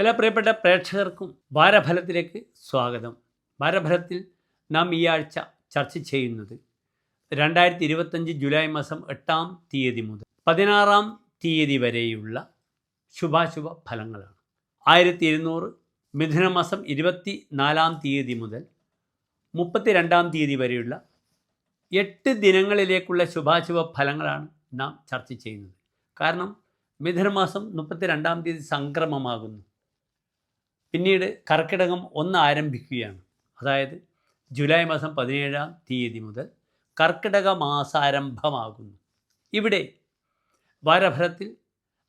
എല്ലാ പ്രിയപ്പെട്ട പ്രേക്ഷകർക്കും വാരഫലത്തിലേക്ക് സ്വാഗതം. വാരഫലത്തിൽ നാം ഈ ആഴ്ച ചർച്ച ചെയ്യുന്നത് രണ്ടായിരത്തി ഇരുപത്തഞ്ച് ജൂലൈ മാസം എട്ടാം തീയതി മുതൽ പതിനാറാം തീയതി വരെയുള്ള ശുഭാശുഭ ഫലങ്ങളാണ്. ആയിരത്തി ഇരുന്നൂറ് മിഥുനമാസം ഇരുപത്തി നാലാം തീയതി മുതൽ മുപ്പത്തി രണ്ടാം തീയതി വരെയുള്ള എട്ട് ദിനങ്ങളിലേക്കുള്ള ശുഭാശുഭ ഫലങ്ങളാണ് നാം ചർച്ച ചെയ്യുന്നത്. കാരണം മിഥുനമാസം മുപ്പത്തി രണ്ടാം തീയതി സംക്രമമാകുന്നു. പിന്നീട് കർക്കിടകം ഒന്ന് ആരംഭിക്കുകയാണ്. അതായത് ജൂലൈ മാസം പതിനേഴാം തീയതി മുതൽ കർക്കിടക മാസാരംഭമാകുന്നു. ഇവിടെ വാരഫലത്തിൽ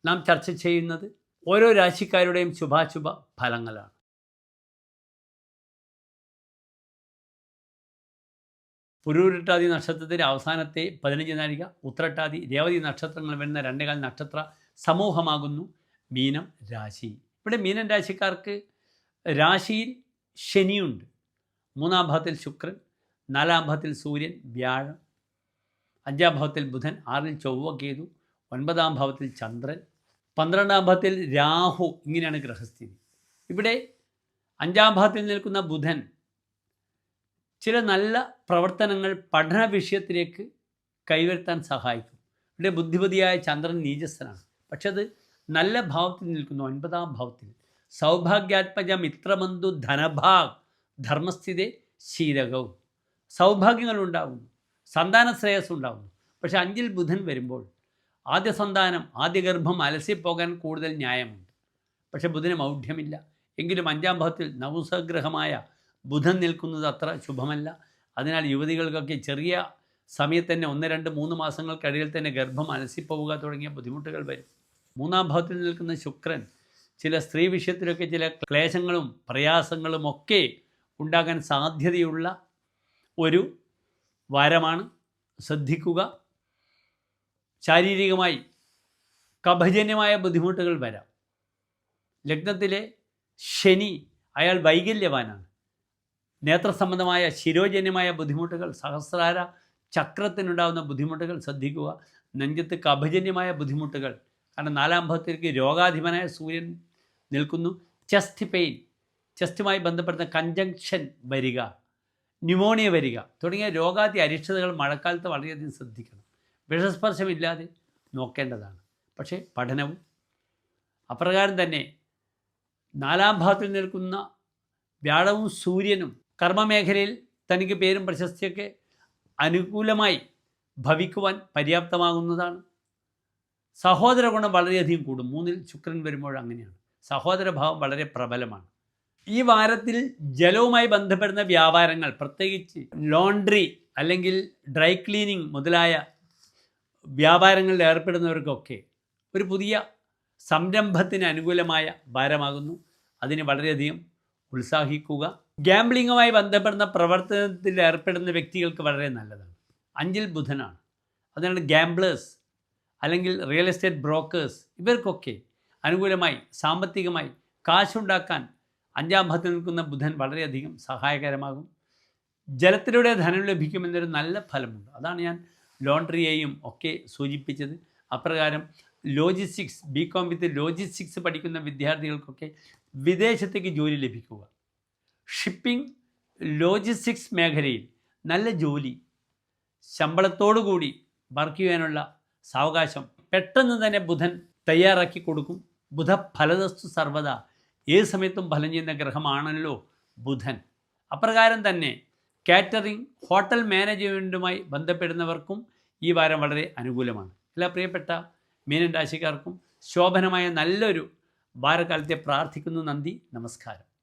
നാം ചർച്ച ചെയ്യുന്നത് ഓരോ രാശിക്കാരുടെയും ശുഭാശുഭ ഫലങ്ങളാണ്. പുരൂരട്ടാതി നക്ഷത്രത്തിന്റെ അവസാനത്തെ പതിനഞ്ച് നാഴിക ഉത്രട്ടാതി രേവതി നക്ഷത്രങ്ങൾ വരുന്ന രണ്ടേകാൽ നക്ഷത്ര സമൂഹമാകുന്നു മീനം രാശി. ഇവിടെ മീനൻ രാശിക്കാർക്ക് രാശിയിൽ ശനിയുണ്ട്. മൂന്നാം ഭാവത്തിൽ ശുക്രൻ നാലാം ഭാവത്തിൽ സൂര്യൻ വ്യാഴം. അഞ്ചാം ഭാവത്തിൽ ബുധൻ ആറിൽ ചൊവ്വ കേതു ഒൻപതാം ഭാവത്തിൽ ചന്ദ്രൻ പന്ത്രണ്ടാം ഭാവത്തിൽ രാഹു ഇങ്ങനെയാണ് ഗ്രഹസ്ഥിതി. ഇവിടെ അഞ്ചാം ഭാവത്തിൽ നിൽക്കുന്ന ബുധൻ ചില നല്ല പ്രവർത്തനങ്ങൾ പഠന വിഷയത്തിലേക്ക് കൈവരുത്താൻ സഹായിക്കും. ഇവിടെ ബുദ്ധിപതിയായ ചന്ദ്രൻ നീജസ്ഥനാണ് പക്ഷെ അത് നല്ല ഭാവത്തിൽ നിൽക്കുന്നു. ഒൻപതാം ഭാവത്തിൽ സൗഭാഗ്യാത്മജ മിത്രബന്ധു ധനഭാഗ് ധർമ്മസ്ഥിതി ശീലകവും. സൗഭാഗ്യങ്ങൾ ഉണ്ടാകുന്നു സന്താന ശ്രേയസ് ഉണ്ടാകുന്നു പക്ഷെ അഞ്ചിൽ ബുധൻ വരുമ്പോൾ ആദ്യ സന്താനം ആദ്യ ഗർഭം അലസിപ്പോകാൻ കൂടുതൽ ന്യായമുണ്ട്. പക്ഷെ ബുധന് മൗഢ്യമില്ല. എങ്കിലും അഞ്ചാം ഭാവത്തിൽ നവസഗ്രഹമായ ബുധൻ നിൽക്കുന്നത് അത്ര ശുഭമല്ല. അതിനാൽ യുവതികൾക്കൊക്കെ ചെറിയ സമയത്ത് തന്നെ ഒന്ന് രണ്ട് മൂന്ന് മാസങ്ങൾക്കിടയിൽ തന്നെ ഗർഭം അലസിപ്പോവുക തുടങ്ങിയ ബുദ്ധിമുട്ടുകൾ വരും. മൂന്നാം ഭാവത്തിൽ നിൽക്കുന്ന ശുക്രൻ ചില സ്ത്രീ വിഷയത്തിലൊക്കെ ചില ക്ലേശങ്ങളും പ്രയാസങ്ങളും ഒക്കെ ഉണ്ടാകാൻ സാധ്യതയുള്ള ഒരു വാരമാണ് ശ്രദ്ധിക്കുക. ശാരീരികമായി കഭജന്യമായ ബുദ്ധിമുട്ടുകൾ വരാം. ലഗ്നത്തിലെ ശനി അയാൾ വൈകല്യവാനാണ്. നേത്ര സംബന്ധമായ ശിരോജന്യമായ ബുദ്ധിമുട്ടുകൾ സഹസ്രാര ചക്രത്തിനുണ്ടാകുന്ന ബുദ്ധിമുട്ടുകൾ ശ്രദ്ധിക്കുക. നെഞ്ചത്ത് കഭജന്യമായ ബുദ്ധിമുട്ടുകൾ. കാരണം നാലാം ഭാവത്തിലേക്ക് രോഗാധിപനായ സൂര്യൻ നിൽക്കുന്നു. ചെസ്റ്റ് പെയിൻ ചെസ്റ്റുമായി ബന്ധപ്പെടുന്ന കഞ്ചങ്ഷൻ വരിക. ന്യൂമോണിയ വരിക. തുടങ്ങിയ രോഗാതി അരിഷ്ടതകൾ മഴക്കാലത്ത് വളരെയധികം ശ്രദ്ധിക്കണം. വിഷസ്പർശമില്ലാതെ നോക്കേണ്ടതാണ്. പക്ഷേ പഠനവും അപ്രകാരം തന്നെ നാലാം ഭാഗത്തിൽ നിൽക്കുന്ന വ്യാഴവും സൂര്യനും കർമ്മമേഖലയിൽ തനിക്ക് പേരും പ്രശസ്തിയൊക്കെ അനുകൂലമായി ഭവിക്കുവാൻ പര്യാപ്തമാകുന്നതാണ്. സഹോദര ഗുണം വളരെയധികം കൂടും. മൂന്നിൽ ശുക്രൻ വരുമ്പോൾ അങ്ങനെയാണ്. സഹോദരഭാവം വളരെ പ്രബലമാണ്. ഈ വാരത്തിൽ ജലവുമായി ബന്ധപ്പെടുന്ന വ്യാപാരങ്ങൾ പ്രത്യേകിച്ച് ലോണ്ട്രി അല്ലെങ്കിൽ ഡ്രൈ ക്ലീനിങ് മുതലായ വ്യാപാരങ്ങളിൽ ഏർപ്പെടുന്നവർക്കൊക്കെ ഒരു പുതിയ സംരംഭത്തിന് അനുകൂലമായ ഭാരമാകുന്നു. അതിന് വളരെയധികം ഉത്സാഹിക്കുക. ഗ്യാംബ്ലിങ്ങുമായി ബന്ധപ്പെടുന്ന പ്രവർത്തനത്തിൽ ഏർപ്പെടുന്ന വ്യക്തികൾക്ക് വളരെ നല്ലതാണ്. അഞ്ചിൽ ബുധനാണ്. അതിനാണ് ഗ്യാംബ്ലേഴ്സ് അല്ലെങ്കിൽ റിയൽ എസ്റ്റേറ്റ് ബ്രോക്കേഴ്സ് ഇവർക്കൊക്കെ അനുകൂലമായി സാമ്പത്തികമായി കാശുണ്ടാക്കാൻ അഞ്ചാം ഭാഗത്ത് നിൽക്കുന്ന ബുധൻ വളരെയധികം സഹായകരമാകും. ജലത്തിലൂടെ ധനം ലഭിക്കുമെന്നൊരു നല്ല ഫലമുണ്ട്. അതാണ് ഞാൻ ലോണ്ടറിയെയും ഒക്കെ സൂചിപ്പിച്ചത്. അപ്രകാരം logistics B com with logistics പഠിക്കുന്ന വിദ്യാർത്ഥികൾക്കൊക്കെ വിദേശത്തേക്ക് ജോലി ലഭിക്കുക. ഷിപ്പിംഗ് ലോജിസ്റ്റിക്സ് മേഖലയിൽ നല്ല ജോലി ശമ്പളത്തോടുകൂടി വർക്ക് ചെയ്യാനുള്ള സാവകാശം പെട്ടെന്ന് തന്നെ ബുധൻ തയ്യാറാക്കി കൊടുക്കും. ബുധ ഫലദസ്തു സർവത ഏത് സമയത്തും ഫലം ചെയ്യുന്ന ഗ്രഹമാണല്ലോ ബുധൻ. അപ്രകാരം തന്നെ കാറ്ററിംഗ് ഹോട്ടൽ മാനേജ്മെന്റുമായി ബന്ധപ്പെടുന്നവർക്കും ഈ വാരം വളരെ അനുകൂലമാണ്. എല്ലാ പ്രിയപ്പെട്ട മീനൻ രാശിക്കാർക്കും ശോഭനമായ നല്ലൊരു വാരകാലത്തെ പ്രാർത്ഥിക്കുന്നു നന്ദി നമസ്കാരം.